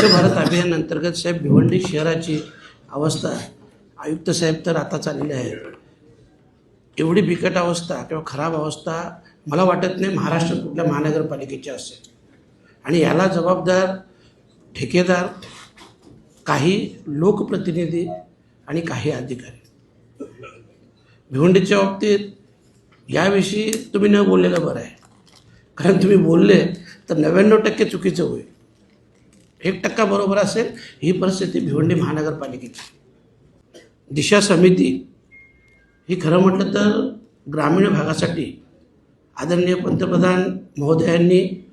स्वच्छ भारत अभियान अंतर्गत साहेब भिवंडी शहराची अवस्था आयुक्त साहेब तर आता चाललेले आहेत एवढी बिकट अवस्था किंवा खराब अवस्था मला वाटत नाही महाराष्ट्र कुठल्या महानगरपालिकेची असेल. आणि याला जबाबदार ठेकेदार काही लोकप्रतिनिधी आणि काही अधिकारी. भिवंडीच्या बाबतीत याविषयी तुम्ही न बोललेलं बरं आहे. कारण तुम्ही बोलले तर नव्याण्णव टक्के चुकीचं होईल. एक टक्का बरोबर असेल ही परिस्थिती भिवंडी महानगरपालिकेची. दिशा समिती ही खरं म्हटलं तर ग्रामीण भागासाठी आदरणीय पंतप्रधान महोदयांनी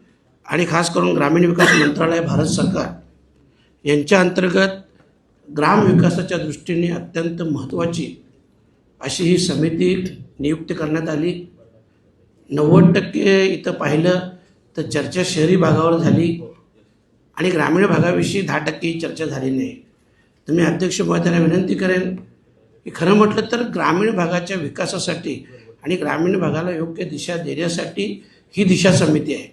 आणि खास करून ग्रामीण विकास मंत्रालय भारत सरकार यांच्या अंतर्गत ग्राम विकासाच्या दृष्टीने अत्यंत महत्त्वाची अशी ही समिती नियुक्त करण्यात आली. नव्वद टक्के इथं पाहिलं तर चर्चा शहरी भागावर झाली. आणि ग्रामीण भागाविषयी दहा टक्के चर्चा झाली नाही. तर मी अध्यक्ष महोदयाला विनंती करेन की खरं म्हटलं तर ग्रामीण भागाच्या विकासासाठी आणि ग्रामीण भागाला योग्य दिशा देण्यासाठी ही दिशा समिती आहे.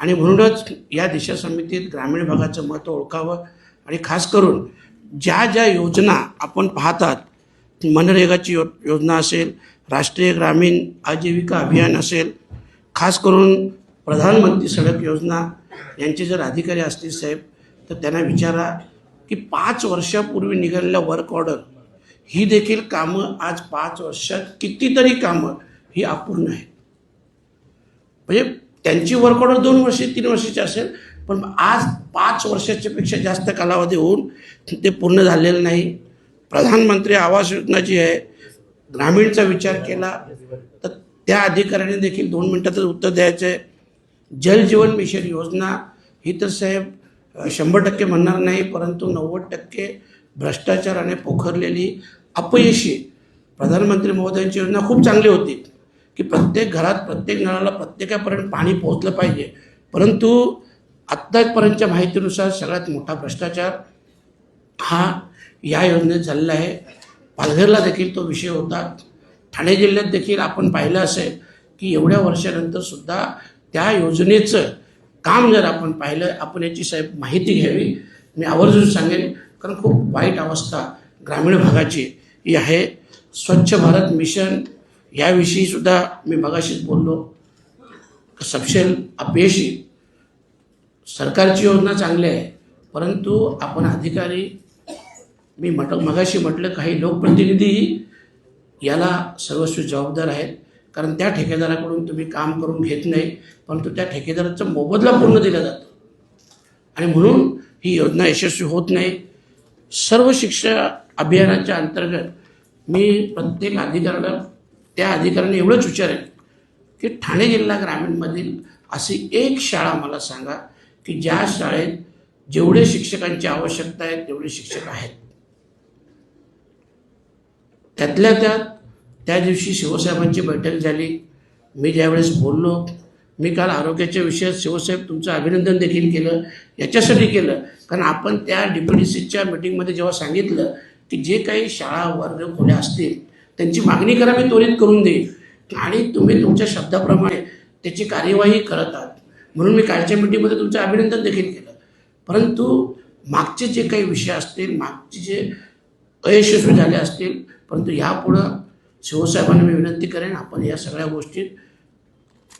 आणि म्हणूनच या दिशा समितीत ग्रामीण भागाचं महत्त्व ओळखावं आणि खास करून ज्या ज्या योजना आपण पाहतात मनरेगाची यो योजना असेल राष्ट्रीय ग्रामीण आजीविका अभियान असेल खास करून प्रधानमंत्री सडक योजना यांचे जर अधिकारी असतील साहेब तर त्यांना विचारा की पाच वर्षापूर्वी निघालेल्या वर्क ऑर्डर ही देखील कामं आज पाच वर्षात कितीतरी कामं ही अपूर्ण आहेत. म्हणजे त्यांची वर्क ऑर्डर दोन वर्षे तीन वर्षाची असेल पण आज पाच वर्षाच्यापेक्षा जास्त कालावधी होऊन ते पूर्ण झालेलं नाही. प्रधानमंत्री आवास योजना जी आहे ग्रामीणचा विचार केला तर त्या अधिकाऱ्याने देखील दोन मिनटातच उत्तर द्यायचं आहे जल जीवन मिशन योजना ही तर साहेब शंभर टक्के म्हणणार नाही परंतु नव्वद टक्के भ्रष्टाचाराने पोखरलेली अपयशी प्रधानमंत्री महोदयांची योजना खूप चांगली होती की प्रत्येक घरात प्रत्येक नळाला प्रत्येकापर्यंत पाणी पोहोचलं पाहिजे. परंतु आत्तापर्यंतच्या माहितीनुसार सगळ्यात मोठा भ्रष्टाचार हा या योजनेत झालेला आहे. पालघरला देखील तो विषय होता. ठाणे जिल्ह्यात देखील आपण पाहिलं असेल की एवढ्या वर्षानंतर सुद्धा त्या योजनेचं काम जर आपण पाहिलं आपण याची साहेब माहिती घ्यावी. मी आवर्जून सांगेन कारण खूप वाईट अवस्था ग्रामीण भागाची ही आहे. स्वच्छ भारत मिशन याविषयी सुद्धा मी मगाशीच बोललो. सपशेल अपयशी. सरकारची योजना चांगली आहे परंतु आपण अधिकारी मी म्हट मगाशी म्हटलं काही लोकप्रतिनिधीही याला सर्वस्वी जबाबदार आहेत. कारण त्या ठेकेदाराकडून तुम्ही काम करून घेत नाही परंतु त्या ठेकेदाराचा मोबदला पूर्ण दिला जातो. आणि म्हणून ही योजना यशस्वी होत नाही. सर्व शिक्षा अभियानाच्या अंतर्गत मी प्रत्येक अधिकाऱ्याला त्या अधिकाऱ्याने एवढंच विचारेन की ठाणे जिल्हा ग्रामीणमधील अशी एक शाळा मला सांगा की ज्या शाळेत जेवढे शिक्षकांची आवश्यकता आहे तेवढे शिक्षक आहेत. त्यातल्या त्यात त्या दिवशी शिवसाहेबांची बैठक झाली. मी ज्यावेळेस बोललो मी काल आरोग्याच्या विषयात शिवसाहेब तुमचं अभिनंदन देखील केलं याच्यासाठी केलं. कारण आपण त्या डी डी सीच्या मिटिंगमध्ये जेव्हा सांगितलं की जे काही शाळा वर्ग खोल्या असतील त्यांची मागणी करा मी त्वरित करून देईन. आणि तुम्ही तुमच्या शब्दाप्रमाणे त्याची कार्यवाही करत आहात. म्हणून मी कालच्या मिटिंगमध्ये तुमचं अभिनंदन देखील केलं. परंतु मागचे जे काही विषय असतील मागचे जे अयशस्वी झाले असतील परंतु यापुढं शिवसाहेबांना मी विनंती करेन आपण या सगळ्या गोष्टीत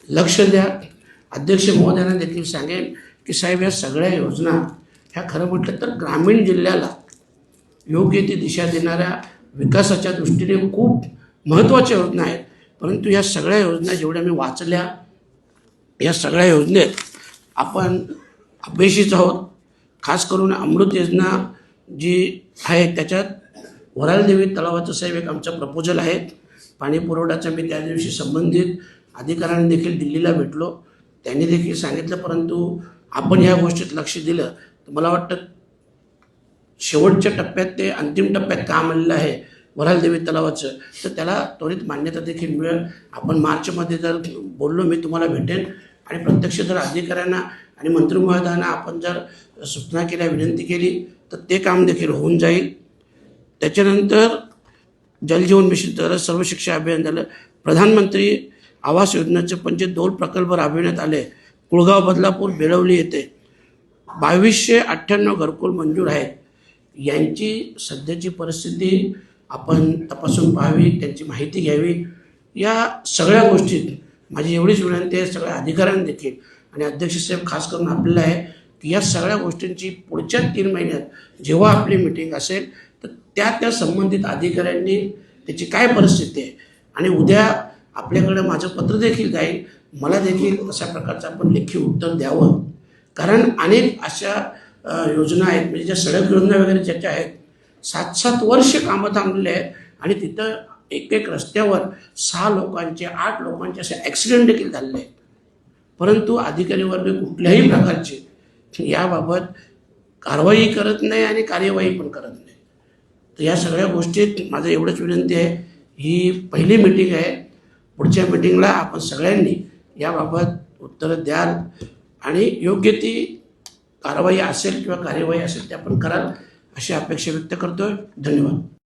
लक्ष द्या. अध्यक्ष महोदयांना देखील सांगेन की साहेब या सगळ्या योजना ह्या खरं म्हटलं तर ग्रामीण जिल्ह्याला योग्य ती दिशा देणाऱ्या विकासाच्या दृष्टीने खूप महत्त्वाच्या योजना आहेत. परंतु या सगळ्या योजना जेवढ्या मी वाचल्या या सगळ्या योजनेत आपण अपयशीच आहोत. खास करून अमृत योजना जी आहे त्याच्यात वरालदेवी तलावाचं साहेब एक आमचं प्रपोजल आहे. पाणी पुरवठ्याचा मी त्या दिवशी संबंधित अधिकाऱ्यांनी देखील दिल्लीला भेटलो. त्यांनी देखील सांगितलं परंतु आपण या गोष्टीत लक्ष दिलं. तर मला वाटतं शेवटच्या टप्प्यात ते अंतिम टप्प्यात काम आलेलं आहे वरालदेवी तलावाचं. तर त्याला त्वरित मान्यता देखील मिळेल. आपण मार्चमध्ये जर बोललो मी तुम्हाला भेटेन. आणि प्रत्यक्ष जर अधिकाऱ्यांना आणि मंत्री महोदयांना आपण जर सूचना केल्या विनंती केली तर ते काम देखील होऊन जाईल. त्याच्यानंतर जलजीवन मिशन झालं सर्व शिक्षा अभियान झालं प्रधानमंत्री आवास योजनेचे पंचे दोन प्रकल्प राबविण्यात आले. कुळगाव बदलापूर बेळवली येथे बावीसशे अठ्ठ्याण्णव घरकुल मंजूर आहेत. यांची सध्याची परिस्थिती आपण तपासून पाहावी त्यांची माहिती घ्यावी. या सगळ्या गोष्टीत माझी एवढीच विनंती आहे सगळ्या अधिकाऱ्यांना देखील. आणि अध्यक्षसाहेब खास करून आपल्याला आहे की या सगळ्या गोष्टींची पुढच्या तीन महिन्यात जेव्हा आपली मिटिंग असेल त्या त्या संबंधित अधिकाऱ्यांनी त्याची काय परिस्थिती आहे? आणि उद्या आपल्याकडे माझं पत्र देखील जाईल मला देखील अशा प्रकारचं आपण लेखी उत्तर द्यावं. कारण अनेक अशा योजना आहेत म्हणजे ज्या सडक योजना वगैरे ज्याच्या आहेत सात सात वर्ष कामं थांबलेले आहेत आणि तिथं एक एक रस्त्यावर सहा लोकांचे आठ लोकांचे असे ॲक्सिडेंट देखील झालेले आहेत. परंतु अधिकारी वर्ग कुठल्याही प्रकारचे याबाबत कारवाई करत नाही आणि कार्यवाही पण करत नाही. तर या सगळ्या गोष्टीत माझं एवढंच विनंती आहे. ही पहिली मिटिंग आहे. पुढच्या मिटिंगला आपण सगळ्यांनी याबाबत उत्तरं द्याल आणि योग्य ती कारवाई असेल किंवा कार्यवाही असेल ते आपण कराल अशी अपेक्षा व्यक्त करतोय. धन्यवाद.